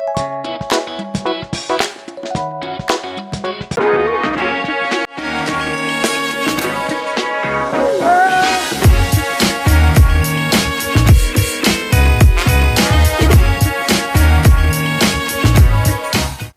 you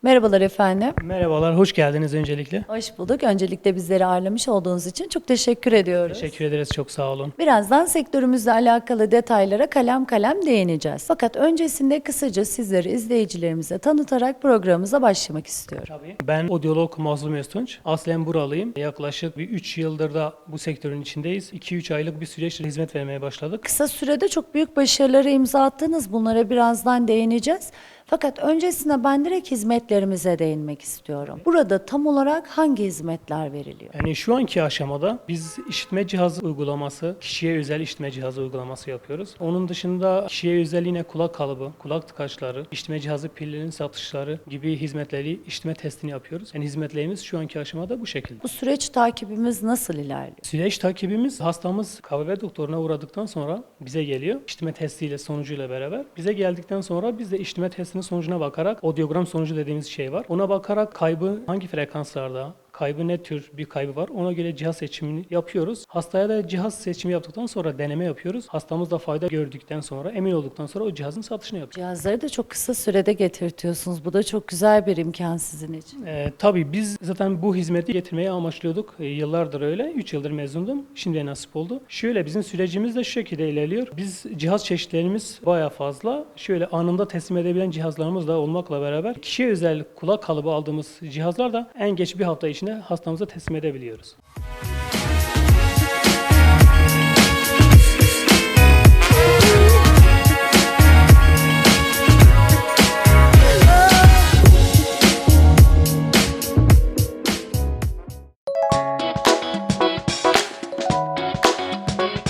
Merhabalar efendim. Merhabalar, hoş geldiniz öncelikle. Hoş bulduk. Öncelikle bizleri ağırlamış olduğunuz için çok teşekkür ediyoruz. Teşekkür ederiz, çok sağ olun. Birazdan sektörümüzle alakalı detaylara kalem kalem değineceğiz. Fakat öncesinde kısaca sizleri izleyicilerimize tanıtarak programımıza başlamak istiyorum. Tabii. Ben odyolog Mazlum Öztunç. Aslen buralıyım. Yaklaşık bir 3 yıldır da bu sektörün içindeyiz. 2-3 aylık bir süreçte hizmet vermeye başladık. Kısa sürede çok büyük başarılara imza attınız. Bunlara birazdan değineceğiz. Fakat öncesinde ben direkt hizmetlerimize değinmek istiyorum. Burada tam olarak hangi hizmetler veriliyor? Yani şu anki aşamada biz işitme cihazı uygulaması, kişiye özel işitme cihazı uygulaması yapıyoruz. Onun dışında kişiye özel yine kulak kalıbı, kulak tıkaçları, işitme cihazı pillerinin satışları gibi hizmetleri, işitme testini yapıyoruz. Yani hizmetlerimiz şu anki aşamada bu şekilde. Bu süreç takibimiz nasıl ilerliyor? Süreç takibimiz hastamız KBB doktoruna uğradıktan sonra bize geliyor. İşitme testiyle sonucuyla beraber. Bize geldikten sonra biz de işitme testinin sonucuna bakarak odiogram sonucu dediğimiz şey var. Ona bakarak kaybı hangi frekanslarda, kaybı ne tür bir kaybı var ona göre cihaz seçimini yapıyoruz. Hastaya da cihaz seçimi yaptıktan sonra deneme yapıyoruz. Hastamız da fayda gördükten sonra emin olduktan sonra o cihazın satışını yapıyoruz. Cihazları da çok kısa sürede getirtiyorsunuz. Bu da çok güzel bir imkan sizin için. Ee, tabii biz zaten bu hizmeti getirmeyi amaçlıyorduk. Ee, yıllardır öyle. 3 yıldır mezundum. Şimdi nasip oldu. Şöyle bizim sürecimiz de şu şekilde ilerliyor. Biz cihaz çeşitlerimiz baya fazla. Şöyle anında teslim edebilen cihazlarımız da olmakla beraber kişiye özel kulak kalıbı aldığımız cihazlar da en geç bir hafta içinde hastamıza teslim edebiliyoruz.